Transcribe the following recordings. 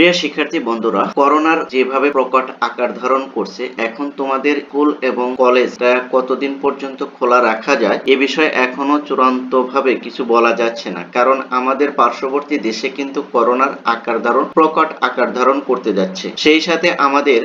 প্রিয় শিক্ষার্থী বন্ধুরা, করোনার যেভাবে প্রকট আকার ধারণ করছে, এখন তোমাদের স্কুল এবং কলেজটা কতদিন পর্যন্ত খোলা রাখা যায়, এ বিষয়ে এখনও চূড়ান্ত ভাবে কিছু বলা যাচ্ছে না। কারণ আমাদের পার্শ্ববর্তী দেশে কিন্তু করোনার আকার ধারণ, প্রকট আকার ধারণ করতে যাচ্ছে। সেই সাথে আমাদের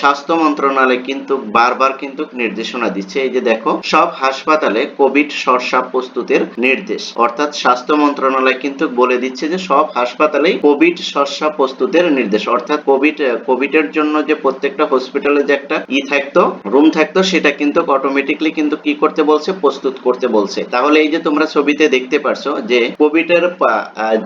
স্বাস্থ্য মন্ত্রণালয় কিন্তু বারবার কিন্তু নির্দেশনা দিচ্ছে। এই যে দেখো, সব হাসপাতালে কোভিড সরসা প্রস্তুতের নির্দেশ। অর্থাৎ স্বাস্থ্য মন্ত্রণালয় কিন্তু বলে দিচ্ছে যে সব হাসপাতালেই কোভিড সরসা প্রস্তুতের নির্দেশ। অর্থাৎ কোভিড কোভিড এর জন্য যে প্রত্যেকটা হসপিটালে যে একটা ই থাকতো রুম থাকতো, সেটা কিন্তু অটোমেটিকলি কিন্তু কি করতে বলছে? প্রস্তুত করতে বলছে। তাহলে এই যে তোমরা ছবিতে দেখতে পারছ যে কোভিড এর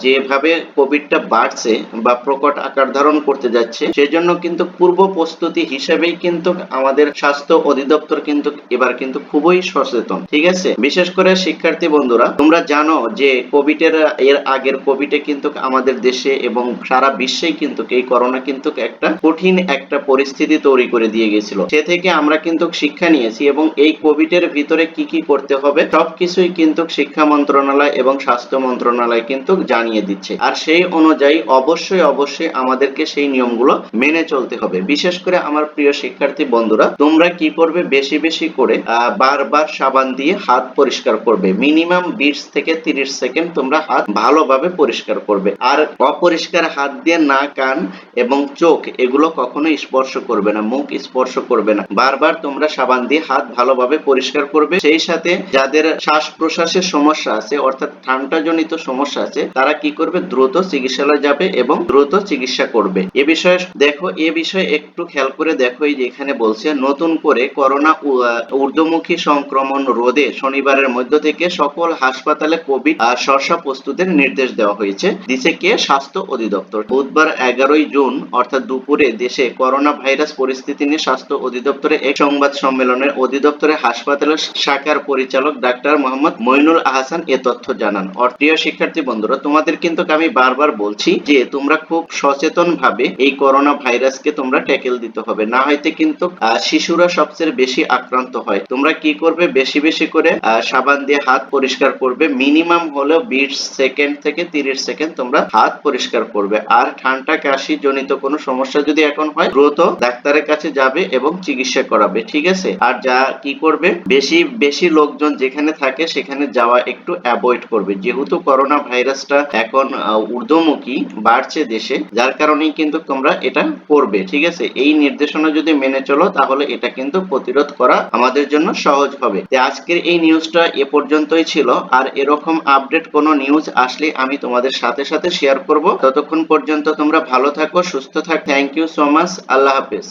যেভাবে কোভিডটা বাড়ছে বা প্রকট আকার ধারণ করতে যাচ্ছে, সেজন্য কিন্তু পূর্ব প্রস্তুতি হিসেবেই কিন্তু আমাদের স্বাস্থ্য অধিদপ্তর কিন্তু এবার কিন্তু খুবই সচেতন। ঠিক আছে? বিশেষ করে শিক্ষার্থী বন্ধুরা, তোমরা জানো যে কোভিড এর আগের কোভিডে কিন্তু আমাদের দেশে এবং সারা বিশ্বেই কিন্তু এই করোনা কিন্তু একটা কঠিন একটা পরিস্থিতি তৈরি করে দিয়ে গেছিল। সে থেকে আমরা কিন্তু শিক্ষা নিয়েছি এবং এই কোভিড এর ভিতরে কি কি করতে হবে সবকিছুই কিন্তু শিক্ষা মন্ত্রণালয় এবং স্বাস্থ্য মন্ত্রণালয় কিন্তু জানিয়ে দিচ্ছে। আর সেই অনুযায়ী অবশ্যই অবশ্যই আমাদেরকে সেই নিয়মগুলো মেনে চলতে হবে। বিশেষ করে আমার প্রিয় শিক্ষার্থী বন্ধুরা, তোমরা কি করবে? বেশি বেশি করে বারবার সাবান দিয়ে হাত পরিষ্কার করবে। মিনিমাম বিশ থেকে তিরিশ সেকেন্ড তোমরা হাত ভালোভাবে পরিষ্কার করবে। আর অপরিষ্কার হাত দিয়ে না কান এবং চোখ, এগুলো কখনো স্পর্শ করবে না, মুখ স্পর্শ করবে না। বারবার তোমরা সাবান দিয়ে হাত ভালোভাবে পরিষ্কার করবে। সেই সাথে যাদের শ্বাস প্রশ্বাসের সমস্যা আছে, অর্থাৎ ঠান্ডা জনিত সমস্যা আছে, তারা কি করবে? দ্রুত চিকিৎসালয়ে যাবে এবং দ্রুত চিকিৎসা করবে। এ বিষয়ে দেখো, এ বিষয়ে একটু খেয়াল করে দেখো, এই যে এখানে বলছে, নতুন করে করোনা ঊর্ধ্বমুখী সংক্রমণ রোধে শনিবারের মধ্য থেকে সকল হাসপাতালে কোভিড আর সরসা প্রস্তুতের নির্দেশ দেওয়া হয়েছে। দিছে কে? স্বাস্থ্য অধিদপ্তর। বুধবার এগারোই জুন, অর্থাৎ দুপুরে, দেশে করোনা ভাইরাস পরিস্থিতি নিয়ে স্বাস্থ্য অধিদপ্তরে এক সংবাদ সম্মেলনের অধিদপ্তরের হাসপাতালের শাখার পরিচালক ডাক্তার মোহাম্মদ মইনুল আহসান এ তথ্য জানান। প্রিয় শিক্ষার্থী বন্ধুরা, তোমাদের কিন্তু আমি বারবার বলছি যে, তোমরা খুব সচেতন ভাবে এই করোনা ভাইরাসকে তোমরা ট্যাকেল দিতে হবে। না হয়তো কিন্তু শিশুরা সবচেয়ে বেশি আক্রান্ত হয়। তোমরা কি করবে? বেশি বেশি করে সাবান দিয়ে হাত পরিষ্কার করবে। মিনিমাম হলেও বিশ সেকেন্ড থেকে তিরিশ সেকেন্ড তোমরা হাত পরিষ্কার করবে। আর ঠান্ডা কাশি জনিত কোনো সমস্যা যদি এখন হয়, দ্রুত ডাক্তারের কাছে যাবে এবং চিকিৎসা করাবে, ঠিক আছে? আর যা কি করবে? বেশি বেশি লোকজন যেখানে থাকে সেখানে যাওয়া একটু অ্যাভয়েড করবে। যেহেতু করোনা ভাইরাসটা এখন ঊর্ধ্বমুখী, বাড়ছে দেশে, যার কারণেই কিন্তু তোমরা এটা করবে, ঠিক আছে? এই নির্দেশনা যদি মেনে চলো, তাহলে এটা কিন্তু প্রতিরোধ করা আমাদের জন্য সহজ হবে। আজকের এই নিউজটা এ পর্যন্তই ছিল। আর এরকম আপডেট কোনো নিউজ আসলে আমি তোমাদের সাথে সাথে শেয়ার করব। ততক্ষণ পর্যন্ত তোমরা ভালো থাকো সুস্থ থাক। Thank you so much Allah হাফেজ।